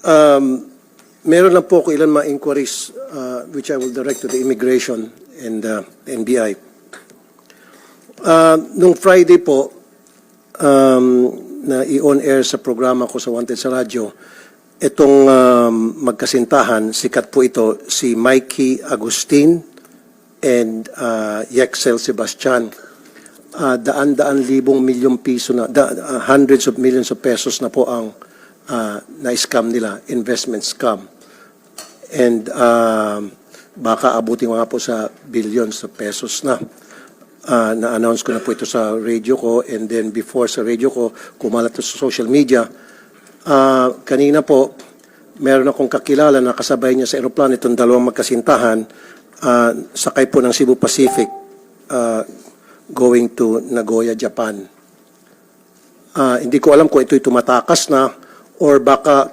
Um, meron lang po ako ilan mga inquiries uh, which I will direct to the immigration and uh, NBI. Uh, nung Friday po, um, na i-on air sa programa ko sa Wanted sa radyo, itong um, magkasintahan, sikat po ito, si Mikey Agustin and uh, Yexel Sebastian. Uh, daan-daan libong milyong piso na, da, uh, hundreds of millions of pesos na po ang uh, na-scam nila, investment scam. And um, baka abutin ko nga po sa billions of pesos na. Ah, na-announce ko na po ito sa radio ko and then before sa radio ko, kumalat sa social media. Ah, kanina po, meron akong kakilala na kasabay niya sa aeroplano itong dalawang magkasintahan, ah, sakay po ng Cebu Pacific ah, going to Nagoya, Japan. Ah, hindi ko alam kung ito'y tumatakas na or baka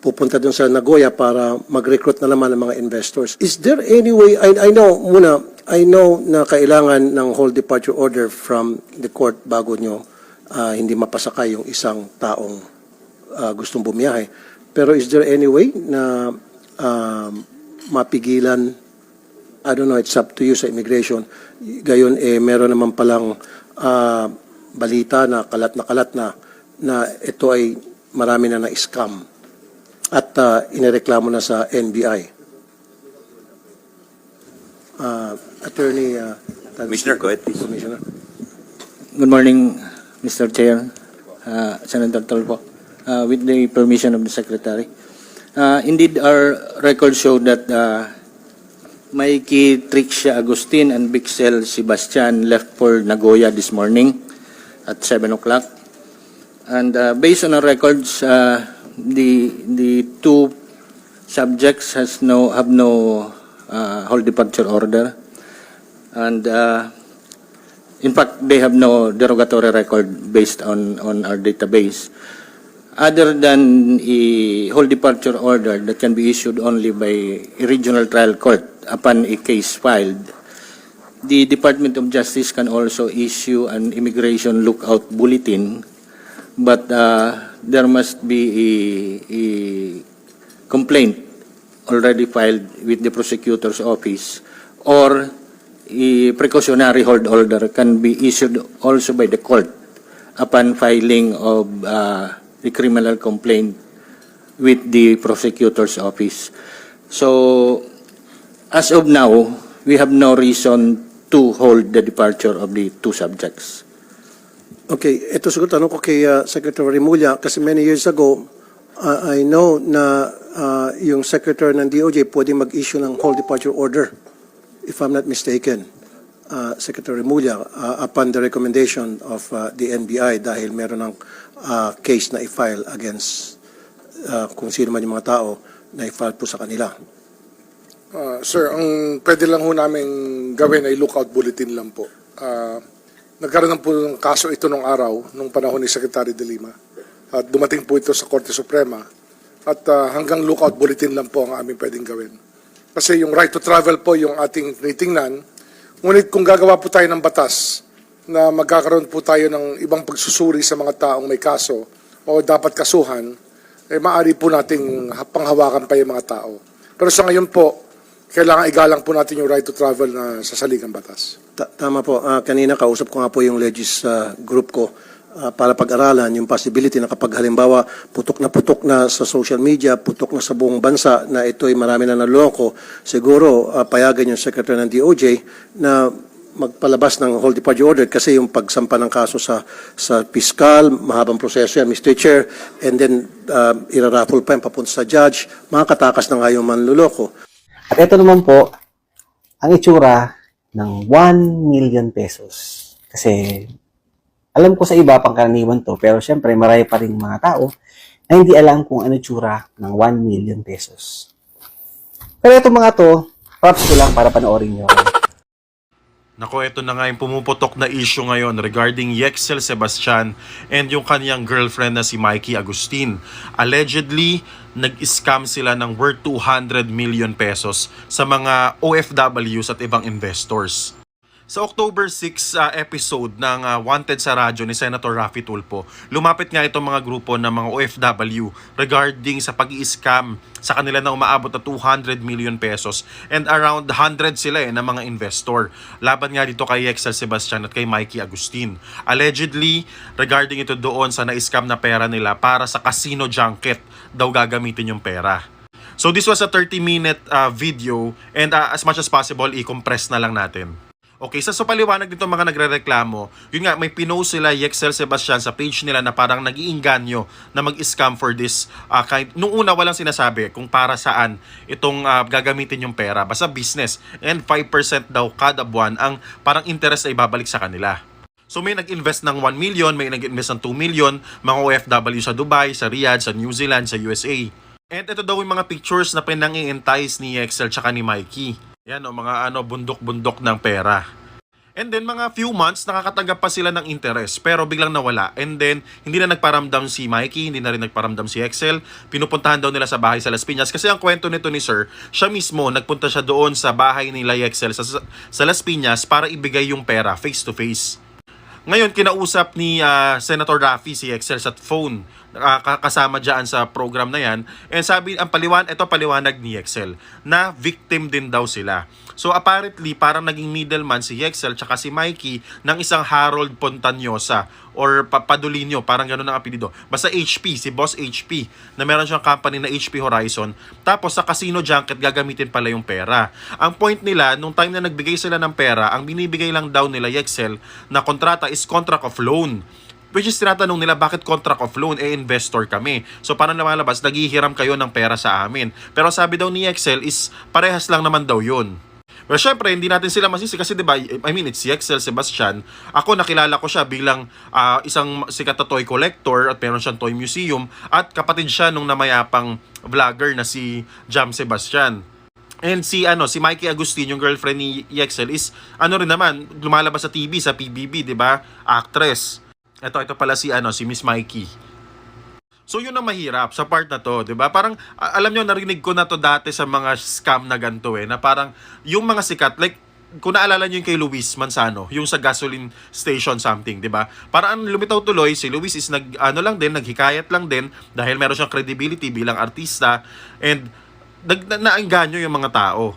pupunta dun sa Nagoya para mag-recruit na naman ng mga investors. Is there any way, I, I know muna, I know na kailangan ng whole departure order from the court bago nyo ah, hindi mapasakay yung isang taong ah, gustong bumiyahe. Pero is there any way na um, mapigilan I don't know, it's up to you sa immigration. Gayon, eh, meron naman palang ah, balita na kalat na kalat na na ito ay marami na na-scam at ah, inireklamo na sa NBI. Ah, Attorney Tan- Commissioner, go ahead, please. Commissioner. Good morning, Mr. Chair, uh, Senator Tolpo. Uh, With the permission of the Secretary. Uh, Indeed, our records show that uh, Mikey Trixia Agustin and Bixel Sebastian left for Nagoya this morning at 7 o'clock. And uh, based on our records, uh, the the two subjects has no have no uh, departure order, and uh, in fact they have no derogatory record based on on our database, other than a whole departure order that can be issued only by a regional trial court upon a case filed. The Department of Justice can also issue an immigration lookout bulletin but uh, there must be a, a complaint already filed with the prosecutor's office or a precautionary hold order can be issued also by the court upon filing of uh, the criminal complaint with the prosecutor's office. So, as of now, we have no reason to hold the departure of the two subjects. Okay, ito siguro tanong ko kay uh, Secretary Remulla kasi many years ago, uh, I know na uh, yung Secretary ng DOJ pwede mag-issue ng whole departure order, if I'm not mistaken, uh, Secretary Remulla, uh, upon the recommendation of uh, the NBI dahil meron ng uh, case na i-file against uh, kung sino man yung mga tao na i-file po sa kanila. Ah, sir, ang pwede lang ho namin gawin ay lookout bulletin lang po. Ah, nagkaroon ng po ng kaso ito nung araw, nung panahon ni Secretary de Lima. At dumating po ito sa Korte Suprema. At ah, hanggang lookout bulletin lang po ang aming pwedeng gawin. Kasi yung right to travel po yung ating tinitingnan. Ngunit kung gagawa po tayo ng batas na magkakaroon po tayo ng ibang pagsusuri sa mga taong may kaso o dapat kasuhan, eh maaari po nating panghawakan pa yung mga tao. Pero sa ngayon po, kailangan igalang po natin yung right to travel na sa saligang batas. Ta- Tama po. Ah, kanina kausap ko nga po yung legis ah, group ko ah, para pag-aralan yung possibility na kapag halimbawa putok na putok na sa social media, putok na sa buong bansa na ito'y marami na naloko, siguro ah, payagan yung Secretary ng DOJ na magpalabas ng whole departure order kasi yung pagsampa ng kaso sa sa piskal, mahabang proseso yan, Mr. Chair, and then uh, iraraffle pa yan papunta sa judge, makakatakas na nga yung manluloko. At ito naman po, ang itsura ng 1 million pesos. Kasi, alam ko sa iba pang karaniwan to, pero syempre marami pa rin mga tao na hindi alam kung ano itsura ng 1 million pesos. Pero ito mga to, props ko lang para panoorin nyo. Nako, ito na nga yung pumuputok na issue ngayon regarding Yexel Sebastian and yung kanyang girlfriend na si Mikey Agustin. Allegedly, nag-scam sila ng worth 200 million pesos sa mga OFWs at ibang investors. Sa October 6 uh, episode ng uh, Wanted sa Radyo ni Senator Raffy Tulfo, lumapit nga itong mga grupo ng mga OFW regarding sa pag scam sa kanila na umaabot na 200 million pesos and around 100 sila eh, ng mga investor. Laban nga dito kay Excel Sebastian at kay Mikey Agustin. Allegedly, regarding ito doon sa na-scam na pera nila para sa casino junket daw gagamitin yung pera. So this was a 30-minute uh, video and uh, as much as possible, i-compress na lang natin. Okay, sa so paliwanag dito mga nagrereklamo, yun nga, may pinost sila Yexel Sebastian sa page nila na parang nag-iinganyo na mag-scam for this uh, kind. Nung una, walang sinasabi kung para saan itong uh, gagamitin yung pera. Basta business. And 5% daw kada buwan ang parang interest na ibabalik sa kanila. So may nag-invest ng 1 million, may nag-invest ng 2 million, mga OFW sa Dubai, sa Riyadh, sa New Zealand, sa USA. And ito daw yung mga pictures na pinang-i-entice ni Excel tsaka ni Mikey. Yan o, mga ano, bundok-bundok ng pera. And then mga few months, nakakatanggap pa sila ng interest pero biglang nawala. And then, hindi na nagparamdam si Mikey, hindi na rin nagparamdam si Excel. Pinupuntahan daw nila sa bahay sa Las Piñas. Kasi ang kwento nito ni Sir, siya mismo nagpunta siya doon sa bahay nila Excel sa, sa Las Piñas para ibigay yung pera face to face. Ngayon, kinausap ni ah, Senator Raffy si Excel sa phone. Ka- kasama dyan sa program na yan. And sabi, ang paliwan, ito paliwanag ni Excel, na victim din daw sila. So apparently, parang naging middleman si Excel tsaka si Mikey ng isang Harold Pontanyosa or Papadolino, parang ganun ang apelido. Basta HP, si Boss HP, na meron siyang company na HP Horizon. Tapos sa casino junket, gagamitin pala yung pera. Ang point nila, nung time na nagbigay sila ng pera, ang binibigay lang daw nila Excel na kontrata is contract of loan. Which is tinatanong nila bakit contract of loan, eh investor kami. So parang lumalabas, naghihiram kayo ng pera sa amin. Pero sabi daw ni Excel is parehas lang naman daw yun. Pero syempre, hindi natin sila masisi kasi 'di ba, I mean, it's si Excel Sebastian. Ako nakilala ko siya bilang ah, isang sikat na toy collector at meron siyang toy museum at kapatid siya nung namayapang vlogger na si Jam Sebastian. And si ano, si Mikey Agustin, yung girlfriend ni Yexel is ano rin naman, lumalabas sa TV sa PBB, 'di ba? Actress. Ito ito pala si ano, si Miss Mikey. So yun ang mahirap sa part na to, 'di ba? Parang alam nyo narinig ko na to dati sa mga scam na ganito eh, na parang yung mga sikat like kung naalala nyo yung kay Luis Manzano, yung sa gasoline station something, 'di ba? Parang ang lumitaw tuloy si Luis is nag ano lang din, naghikayat lang din dahil meron siyang credibility bilang artista and nag na, naengganyo yung mga tao.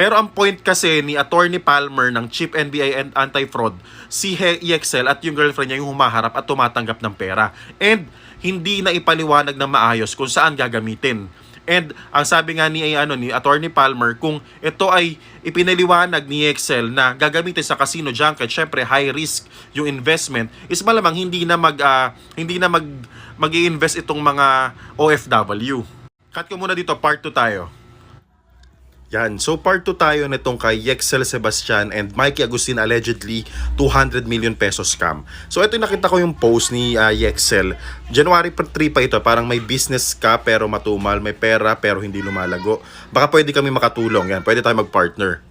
Pero ang point kasi ni Attorney Palmer ng Chief NBI and Anti-Fraud, si He Excel at yung girlfriend niya yung humaharap at tumatanggap ng pera. And hindi na ipaliwanag na maayos kung saan gagamitin. And ang sabi nga ni ano ni Attorney Palmer kung ito ay ipinaliwanag ni Excel na gagamitin sa casino junket, syempre high risk yung investment, is malamang hindi na mag ah, hindi na mag mag-i-invest itong mga OFW. Cut ko muna dito, part 2 tayo. Yan. So part 2 tayo nitong kay Yexel Sebastian and Mikey Agustin allegedly 200 million pesos scam. So ito yung nakita ko yung post ni uh, Yexel. January 3 pa ito. Parang may business ka pero matumal. May pera pero hindi lumalago. Baka pwede kami makatulong. Yan. Pwede tayo mag-partner.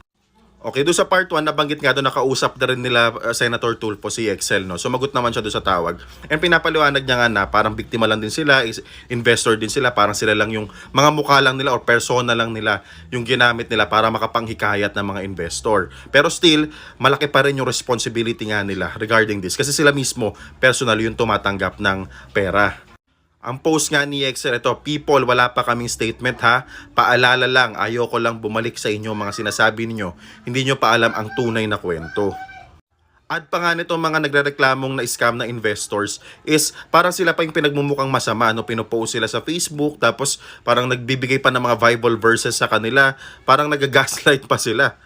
Okay, doon sa part 1, nabanggit nga doon, nakausap na rin nila uh, Senator Tulfo si Excel, no? Sumagot naman siya doon sa tawag. And pinapaliwanag niya nga na parang biktima lang din sila, is investor din sila, parang sila lang yung mga mukha lang nila or persona lang nila yung ginamit nila para makapanghikayat ng mga investor. Pero still, malaki pa rin yung responsibility nga nila regarding this kasi sila mismo personal yung tumatanggap ng pera. Ang post nga ni Excel, ito, people, wala pa kaming statement ha. Paalala lang, ayoko lang bumalik sa inyo mga sinasabi ninyo. Hindi nyo pa alam ang tunay na kwento. At pa nga nito mga nagrereklamong na scam na investors is parang sila pa yung pinagmumukhang masama. No? Pinopost sila sa Facebook tapos parang nagbibigay pa ng mga Bible verses sa kanila. Parang nagagaslight pa sila.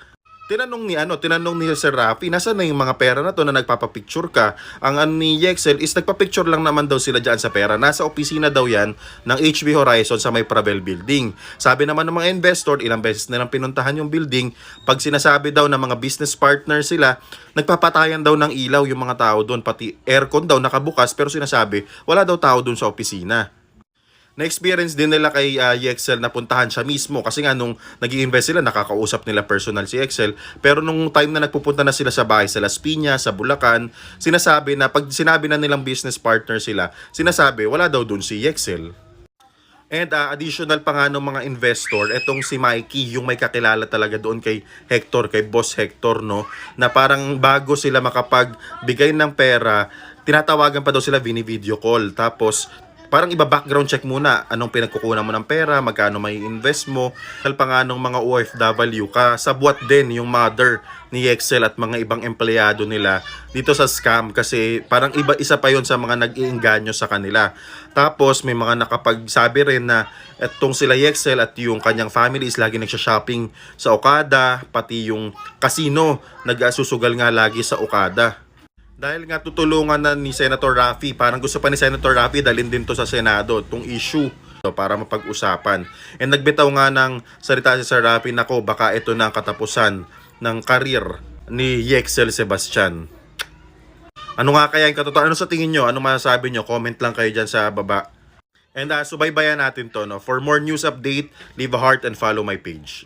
Tinanong ni ano, tinanong ni Sir Rafi, nasaan na yung mga pera na to na nagpapapicture ka? Ang ano ni Yexel is nagpapicture lang naman daw sila dyan sa pera. Nasa opisina daw yan ng HB Horizon sa may Pravel Building. Sabi naman ng mga investor, ilang beses nilang pinuntahan yung building. Pag sinasabi daw ng mga business partner sila, nagpapatayan daw ng ilaw yung mga tao doon. Pati aircon daw nakabukas pero sinasabi, wala daw tao doon sa opisina na-experience din nila kay uh, Yexel na puntahan siya mismo kasi nga nung nag invest sila, nakakausap nila personal si Excel. Pero nung time na nagpupunta na sila sa bahay sa Las Piñas, sa Bulacan, sinasabi na pag sinabi na nilang business partner sila, sinasabi wala daw dun si Yexel. And ah, additional pa nga ng mga investor, etong si Mikey, yung may kakilala talaga doon kay Hector, kay Boss Hector, no? Na parang bago sila makapagbigay ng pera, tinatawagan pa daw sila vini-video call. Tapos, parang iba background check muna anong pinagkukunan mo ng pera, magkano may invest mo. Dahil pa nga nung mga OFW, kasabwat din yung mother ni Excel at mga ibang empleyado nila dito sa scam kasi parang iba isa pa yon sa mga nag-iinganyo sa kanila. Tapos may mga nakapagsabi rin na etong sila Excel at yung kanyang family is lagi nagsha-shopping sa Okada, pati yung casino nag-asusugal nga lagi sa Okada. Dahil nga tutulungan na ni Senator Raffy, parang gusto pa ni Senator Raffy dalhin din to sa Senado, itong issue para mapag-usapan. And nagbitaw nga ng salita si Sir Raffy, nako baka ito na ang katapusan ng karir ni Yexel Sebastian. Ano nga kaya yung katotohanan? Ano sa tingin nyo? Ano masasabi nyo? Comment lang kayo dyan sa baba. And uh, subaybayan natin to. No? For more news update, leave a heart and follow my page.